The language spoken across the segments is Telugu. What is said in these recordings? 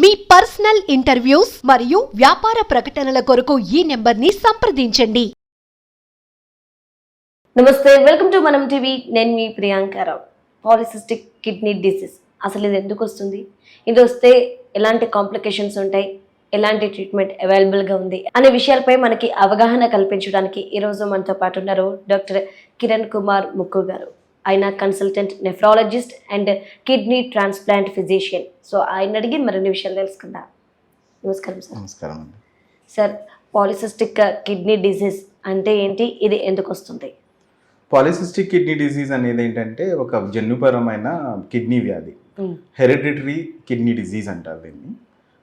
మీ పర్సనల్ ఇంటర్వ్యూస్ మరియు వ్యాపార ప్రకటనల కొరకు ఈ నెంబర్ని సంప్రదించండి. నమస్తే వెల్కమ్ టు మనం టీవీ. నేను మీ ప్రియాంకారావు పాలిసిస్టిక్ కిడ్నీ డిసీజ్ అసలు ఇది ఎందుకు వస్తుంది? ఇది వస్తే ఎలాంటి కాంప్లికేషన్స్ ఉంటాయి? ఎలాంటి ట్రీట్మెంట్ అవైలబుల్గా ఉంది? అనే విషయాలపై మనకి అవగాహన కల్పించడానికి ఈరోజు మనతో పాటు ఉన్నారు డాక్టర్ కిరణ్ కుమార్ ముక్కు గారు. ఆయన consultant nephrologist and kidney transplant physician so ఆయన అడిగి మరిన్ని విషయాలు తెలుసుకుందాం. నమస్కారం సార్. నమస్కారం అండి. సార్ పాలిసిస్టిక్ కిడ్నీ డిసీజ్ అంటే ఏంటి? ఇది ఎందుకు వస్తుంది? పాలిసిస్టిక్ కిడ్నీ డిసీజ్ అనేది ఏంటంటే ఒక జన్యుపరమైన కిడ్నీ వ్యాధి. హెరిడిటరీ కిడ్నీ డిసీజ్ అంటారు దీన్ని.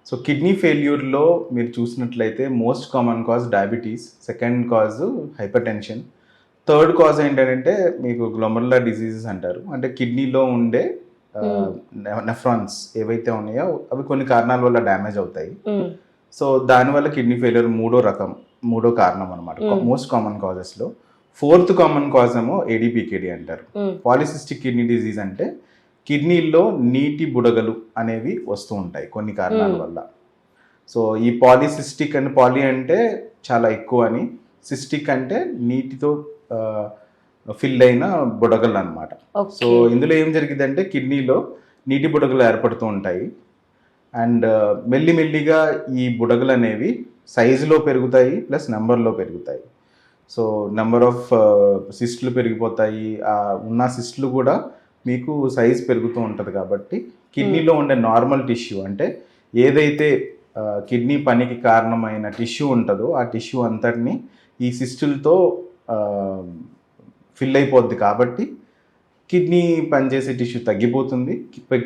సో కిడ్నీ ఫెయిల్యూర్లో మీరు చూసినట్లయితే most common cause diabetes second cause hypertension third cause ఏంటంటే మీకు గ్లోమర్లా డిసీజెస్ అంటారు అంటే కిడ్నీలో ఉండే నెఫ్రాన్స్ ఏవైతే ఉన్నాయో అవి కొన్ని కారణాల వల్ల డ్యామేజ్ అవుతాయి. సో దానివల్ల కిడ్నీ ఫెయిల్యూర్ మూడో రకం మూడో కారణం అనమాట. మోస్ట్ కామన్ కాజెస్లో ఫోర్త్ కామన్ కాజ్ ఏమో A D P K D అంటారు. పాలిసిస్టిక్ కిడ్నీ డిసీజ్ అంటే కిడ్నీలో నీటి బుడగలు అనేవి వస్తూ ఉంటాయి కొన్ని కారణాల Mm. వల్ల సో ఈ పాలిసిస్టిక్ అండ్ పాలి అంటే చాలా ఎక్కువ అని సిస్టిక్ అంటే నీటితో ఫిల్ అయిన బుడగలు అన్నమాట సో ఇందులో ఏం జరిగిందంటే కిడ్నీలో నీటి బుడగలు ఏర్పడుతూ ఉంటాయి. అండ్ మెల్లిమెల్లిగా ఈ బుడగలు అనేవి సైజులో పెరుగుతాయి ప్లస్ నెంబర్లో పెరుగుతాయి. సో నెంబర్ ఆఫ్ సిస్టులు పెరిగిపోతాయి. ఆ ఉన్న సిస్టులు కూడా మీకు సైజ్ పెరుగుతూ ఉంటుంది కాబట్టి కిడ్నీలో ఉండే నార్మల్ టిష్యూ అంటే ఏదైతే కిడ్నీ పనికి కారణమైన టిష్యూ ఉంటుందో ఆ టిష్యూ అంతటిని ఈ సిస్టులతో ఫిల్ అయిపోద్ది కాబట్టి కిడ్నీ పనిచేసే టిష్యూ తగ్గిపోతుంది.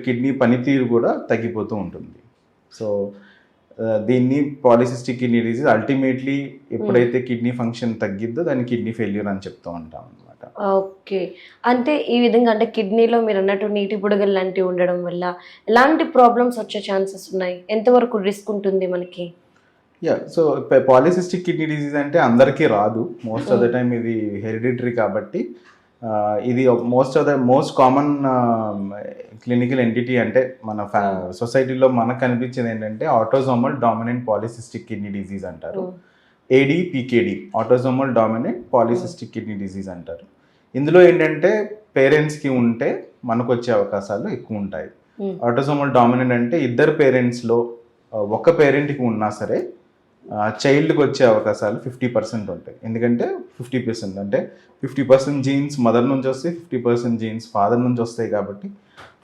కిడ్నీ పనితీరు కూడా తగ్గిపోతూ ఉంటుంది. సో దీన్ని పాలిసిస్టిక్ కిడ్నీ డిసీజ్ అల్టిమేట్లీ ఎప్పుడైతే కిడ్నీ ఫంక్షన్ తగ్గిద్దో దాన్ని కిడ్నీ ఫెయిల్యూర్ అని చెప్తూ ఉంటాం అనమాట ఓకే. అంటే ఈ విధంగా అంటే కిడ్నీలో మీరు అన్నట్టు నీటి బుడగలు లాంటివి ఉండడం వల్ల ఎలాంటి ప్రాబ్లమ్స్ వచ్చే ఛాన్సెస్ ఉన్నాయి? ఎంతవరకు రిస్క్ ఉంటుంది మనకి? Yeah so polycystic kidney disease అంటే అందరికీ రాదు. మోస్ట్ ఆఫ్ ద టైం ఇది హెరిడిటరీ కాబట్టి ఇది most of the most common clinical entity అంటే మన సొసైటీలో మనకు కనిపించేది ఏంటంటే autosomal dominant polycystic kidney disease అంటారు. A D P K D autosomal dominant polycystic kidney disease అంటారు. ఇందులో ఏంటంటే పేరెంట్స్కి ఉంటే మనకు వచ్చే అవకాశాలు ఎక్కువ ఉంటాయి. ఆటోజోమల్ డామినెంట్ అంటే ఇద్దరు పేరెంట్స్లో ఒక పేరెంట్కి ఉన్నా సరే చైల్డ్కి వచ్చే అవకాశాలు ఫిఫ్టీ పర్సెంట్ ఉంటాయి ఎందుకంటే ఫిఫ్టీ పర్సెంట్ అంటే ఫిఫ్టీ పర్సెంట్ జీన్స్ మదర్ నుంచి వస్తాయి ఫిఫ్టీ పర్సెంట్ జీన్స్ ఫాదర్ నుంచి వస్తాయి కాబట్టి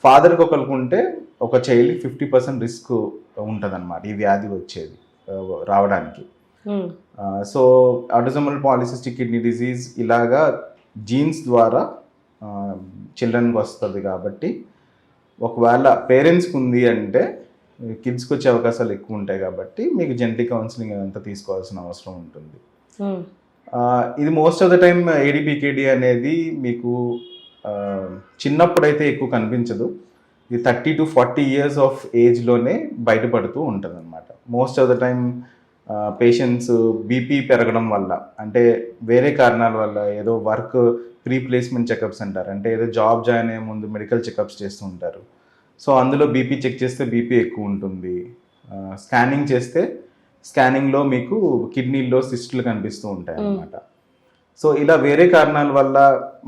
ఫాదర్కి ఒకరికి ఉంటే ఒక చైల్డ్కి ఫిఫ్టీ పర్సెంట్ రిస్క్ ఉంటుంది ఈ వ్యాధి వచ్చేది రావడానికి మ్మ్. So autosomal polycystic kidney disease ఇలాగా జీన్స్ ద్వారా చిల్డ్రన్కి వస్తుంది కాబట్టి ఒకవేళ పేరెంట్స్కి ఉంది అంటే కిడ్స్కి వచ్చే అవకాశాలు ఎక్కువ ఉంటాయి కాబట్టి మీకు జెనటిక్ కౌన్సిలింగ్ అంతా తీసుకోవాల్సిన అవసరం ఉంటుంది. ఇది most of the time A D P K D అనేది మీకు చిన్నప్పుడైతే ఎక్కువ కనిపించదు. ఇది thirty to forty years of ఏజ్లోనే బయటపడుతూ ఉంటుంది అనమాట most of the time patients BP పెరగడం వల్ల అంటే వేరే కారణాల వల్ల ఏదో వర్క్ ప్రీ ప్లేస్మెంట్ చెకప్స్ అంటారు. అంటే ఏదో జాబ్ జాయిన్ అయ్యే ముందు మెడికల్ చెకప్స్ చేస్తూ ఉంటారు. సో అందులో బీపీ చెక్ చేస్తే బీపీ ఎక్కువ ఉంటుంది. స్కానింగ్ చేస్తే స్కానింగ్లో మీకు కిడ్నీలో సిస్టులు కనిపిస్తూ ఉంటాయి అన్నమాట సో ఇలా వేరే కారణాల వల్ల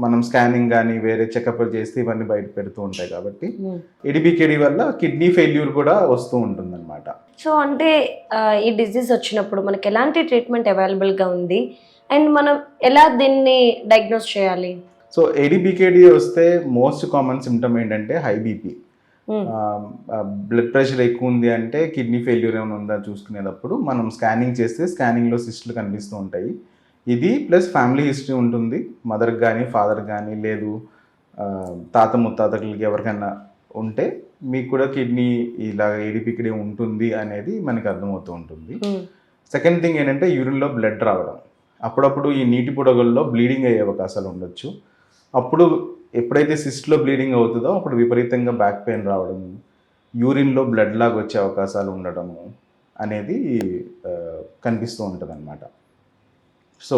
మనం స్కానింగ్ కానీ వేరే చెకప్ చేస్తే ఇవన్నీ బయట పెడుతూ ఉంటాయి కాబట్టి. ఎడిబికేడి వల్ల కిడ్నీ ఫెయిల్యూర్ కూడా వస్తూ ఉంటుంది అనమాట సో అంటే ఈ డిసీజ్ వచ్చినప్పుడు మనకి ఎలాంటి ట్రీట్మెంట్ అవైలబుల్గా ఉంది? అండ్ మనం ఎలా దీన్ని డయాగ్నోస్ చేయాలి? So A D P K D వస్తే మోస్ట్ కామన్ సిమ్టమ్ ఏంటంటే హై బీపీ. బ్లడ్ ప్రెషర్ ఎక్కువ ఉంది అంటే కిడ్నీ ఫెయిల్యూర్ ఏమైనా ఉందా చూసుకునేటప్పుడు మనం స్కానింగ్ చేస్తే స్కానింగ్లో సిస్టులు కనిపిస్తూ ఉంటాయి. ఇది ప్లస్ ఫ్యామిలీ హిస్టరీ ఉంటుంది. మదర్కి కానీ ఫాదర్కి కానీ లేదు తాత ముత్తాతలకి ఎవరికైనా ఉంటే మీకు కూడా కిడ్నీ ఇలా ఏడిపికిడి ఉంటుంది అనేది మనకి అర్థమవుతూ ఉంటుంది. సెకండ్ థింగ్ ఏంటంటే యూరిన్లో బ్లడ్ రావడం. అప్పుడప్పుడు ఈ నీటి బుడగల్లో బ్లీడింగ్ అయ్యే అవకాశాలు ఉండొచ్చు. అప్పుడు ఎప్పుడైతే సిస్ట్లో బ్లీడింగ్ అవుతుందో అప్పుడు విపరీతంగా బ్యాక్ పెయిన్ రావడం యూరిన్లో బ్లడ్ లాగా వచ్చే అవకాశాలు ఉండడము అనేది కనిపిస్తూ ఉంటుంది అనమాట సో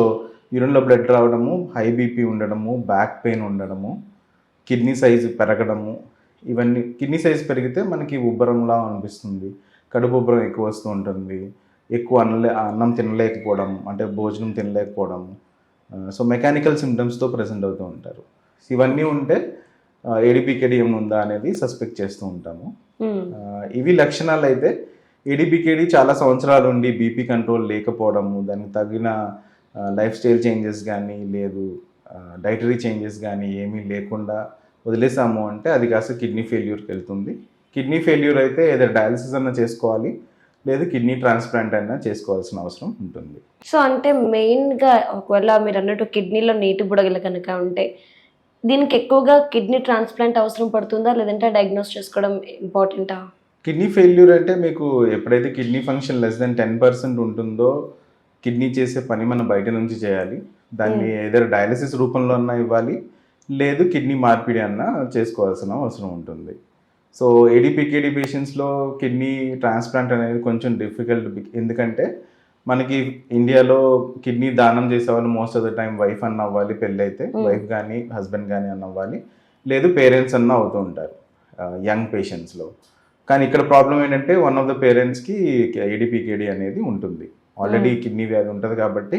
యూరిన్లో బ్లడ్ రావడము హై బీపీ ఉండడము బ్యాక్ పెయిన్ ఉండడము కిడ్నీ సైజు పెరగడము ఇవన్నీ కిడ్నీ సైజ్ పెరిగితే మనకి ఉబ్బరంలా అనిపిస్తుంది కడుపు ఉబ్బరం ఎక్కువ వస్తూ ఉంటుంది ఎక్కువ అన్నలే అన్నం తినలేకపోవడం అంటే భోజనం తినలేకపోవడం సో మెకానికల్ సిమ్టమ్స్తో ప్రజెంట్ అవుతూ ఉంటారు. ఇవన్నీ ఉంటే ఏడిపికేడి ఏమైనా ఉందా అనేది సస్పెక్ట్ చేస్తూ ఉంటాము. ఆ, ఇవి లక్షణాలు అయితే ఏడిపికేడి చాలా సంవత్సరాలు ఉండి బీపీ కంట్రోల్ లేకపోవడము దానికి తగిన లైఫ్ స్టైల్ చేంజెస్ కానీ లేదు డైటరీ చేంజెస్ కానీ ఏమీ లేకుండా వదిలేసాము అంటే అది కాస్త కిడ్నీ ఫెయిల్యూర్కి వెళ్తుంది. కిడ్నీ ఫెయిల్యూర్ అయితే ఏదో డయాలసిస్ అన్న చేసుకోవాలి లేదు కిడ్నీ ట్రాన్స్ప్లాంట్ అయినా చేసుకోవాల్సిన అవసరం ఉంటుంది. సో అంటే మెయిన్గా ఒకవేళ మీరు అన్నట్టు కిడ్నీలో నీటి బుడగలు కనుక ఉంటే దీనికి ఎక్కువగా కిడ్నీ ట్రాన్స్ప్లాంట్ అవసరం పడుతుందా? లేదంటే డయాగ్నోస్ చేసుకోవడం ఇంపార్టెంటా? కిడ్నీ ఫెయిల్యూర్ అంటే మీకు ఎప్పుడైతే kidney function less than ten percent ఉంటుందో కిడ్నీ చేసే పని మనం బయట నుంచి చేయాలి. దాన్ని ఏదైనా డయాలసిస్ రూపంలో అన్నా ఇవ్వాలి. లేదు కిడ్నీ మార్పిడి అన్నా చేసుకోవాల్సిన అవసరం ఉంటుంది. సో ఏడీపీకేడీ పేషెంట్స్లో కిడ్నీ ట్రాన్స్ప్లాంట్ అనేది కొంచెం డిఫికల్ట్ ఎందుకంటే మనకి ఇండియాలో కిడ్నీ దానం చేసే వాళ్ళు most of the time wife అన్న అవ్వాలి పెళ్ళి అయితే. వైఫ్ కానీ హస్బెండ్ కానీ అన్న అవ్వాలి. లేదు పేరెంట్స్ అన్న అవుతూ ఉంటారు యంగ్ పేషెంట్స్లో కానీ ఇక్కడ ప్రాబ్లం ఏంటంటే వన్ ఆఫ్ ద పేరెంట్స్కి ఏడిపికేడి అనేది ఉంటుంది. Already Hmm. కిడ్నీ వ్యాధి ఉంటుంది కాబట్టి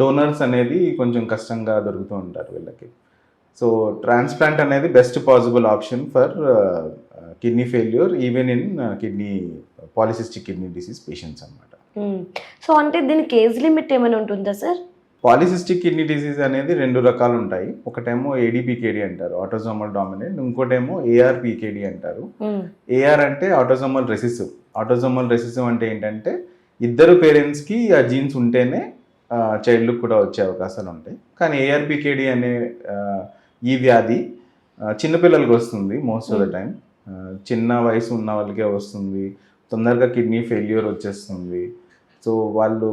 డోనర్స్ అనేది కొంచెం కష్టంగా దొరుకుతూ ఉంటారు వీళ్ళకి. సో ట్రాన్స్ప్లాంట్ అనేది best possible option for kidney failure even in kidney polycystic kidney disease patients అనమాట సో అంటే దీనికి ఏజ్ లిమిట్ ఏమైనా ఉంటుందా సార్ పాలిసిస్టిక్ కిడ్నీ డిసీజ్ అనేది రెండు రకాలు ఉంటాయి. ఒకటేమో ఏడీపీకేడి అంటారు ఆటోజోమల్ డామినెంట్ ఇంకోటేమో ఏఆర్పీకేడి అంటారు. ఏఆర్ అంటే ఆటోజోమల్ రెసిసివ్ ఆటోజోమల్ రెసిసివ్ అంటే ఏంటంటే ఇద్దరు పేరెంట్స్కి ఆ జీన్స్ ఉంటేనే చైల్డ్కి కూడా వచ్చే అవకాశాలు ఉంటాయి. కానీ ఏఆర్పికేడి అనే ఈ వ్యాధి చిన్నపిల్లలకి వస్తుంది మోస్ట్ ఆఫ్ ద టైం చిన్న వయసు ఉన్న వాళ్ళకే వస్తుంది. తొందరగా కిడ్నీ ఫెయిల్యూర్ వచ్చేస్తుంది. సో వాళ్ళు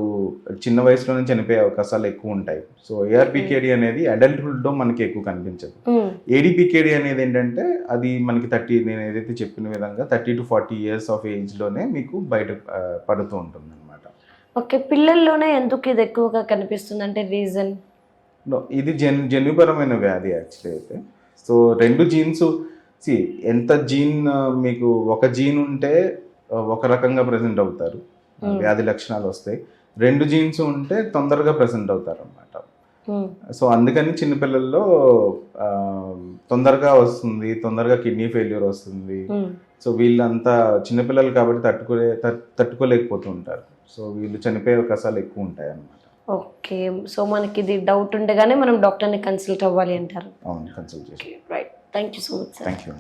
చిన్న వయసులోనే చనిపోయే అవకాశాలు ఎక్కువ ఉంటాయి. సో ఏఆర్పికేడి అనేది అడల్ట్హుడ్లో మనకి ఎక్కువ కనిపించదు. ఏడిపికేడి అనేది ఏంటంటే అది మనకి థర్టీ నేను ఏదైతే చెప్పిన విధంగా thirty to forty years of ఏజ్లోనే మీకు బయట పడుతూ ఉంటుంది అనమాట ఓకే పిల్లల్లోనే ఎందుకు ఇది ఎక్కువగా కనిపిస్తుంది? అంటే రీజన్ ఇది జన్ జన్యుపరమైన వ్యాధి యాక్చువల్లీ అయితే. సో రెండు జీన్స్ సి ఎంత జీన్ మీకు ఒక జీన్ ఉంటే ఒక రకంగా ప్రజెంట్ అవుతారు. వ్యాధి లక్షణాలు వస్తాయి. రెండు జీన్స్ ఉంటే తొందరగా ప్రజెంట్ అవుతారు అనమాట సో అందుకని చిన్నపిల్లల్లో తొందరగా వస్తుంది తొందరగా కిడ్నీ ఫెయిల్యూర్ వస్తుంది. సో వీళ్ళంతా చిన్నపిల్లలు కాబట్టి తట్టుకోలే తట్- తట్టుకోలేకపోతూ ఉంటారు సో వీళ్ళు చనిపోయే అవకాశాలు ఎక్కువ ఉంటాయి అన్నమాట ఓకే సో మనకి ఇది డౌట్ ఉండగానే మనం డాక్టర్ని కన్సల్ట్ అవ్వాలి అంటారు. అవును కన్సల్ట్ చేసి right thank you so much thank you